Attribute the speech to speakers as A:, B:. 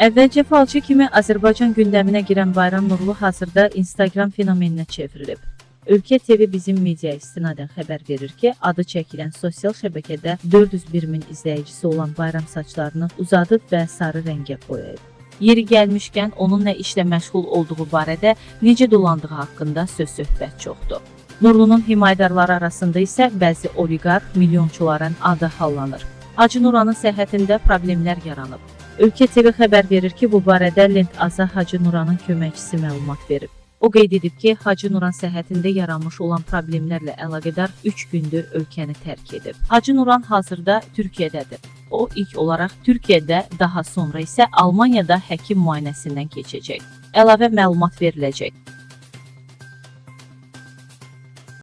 A: Əvvəlcə falçı kimi Azərbaycan gündəminə girən Bayram Nurlu hazırda Instagram fenomeninə çevrilib. Ölkə TV bizim media istinadən xəbər verir ki, adı çəkilən sosial şəbəkədə 401 min izləyicisi olan Bayram saçlarını uzadıb və sarı rəngə boyayıb. Yeri gəlmişkən onun nə işlə məşğul olduğu barədə necə dolandığı haqqında söz-söhbət çoxdur. Nurlunun himayədarları arasında isə bəzi oliqarx, milyonçuların adı hallanır. Hacı Nuranın səhhətində problemlər yaranıb. Ölkə TV xəbər verir ki, bu barədə Lent Aza Hacı Nuranın köməkçisi məlumat verib. O qeyd edib ki, Hacı Nuran səhhətində yaranmış olan problemlərlə əlaqədar 3 gündür ölkəni tərk edib. Hacı Nuran hazırda Türkiyədədir. O ilk olaraq Türkiyədə, daha sonra isə Almaniyada həkim müayinəsindən keçəcək. Əlavə məlumat veriləcək.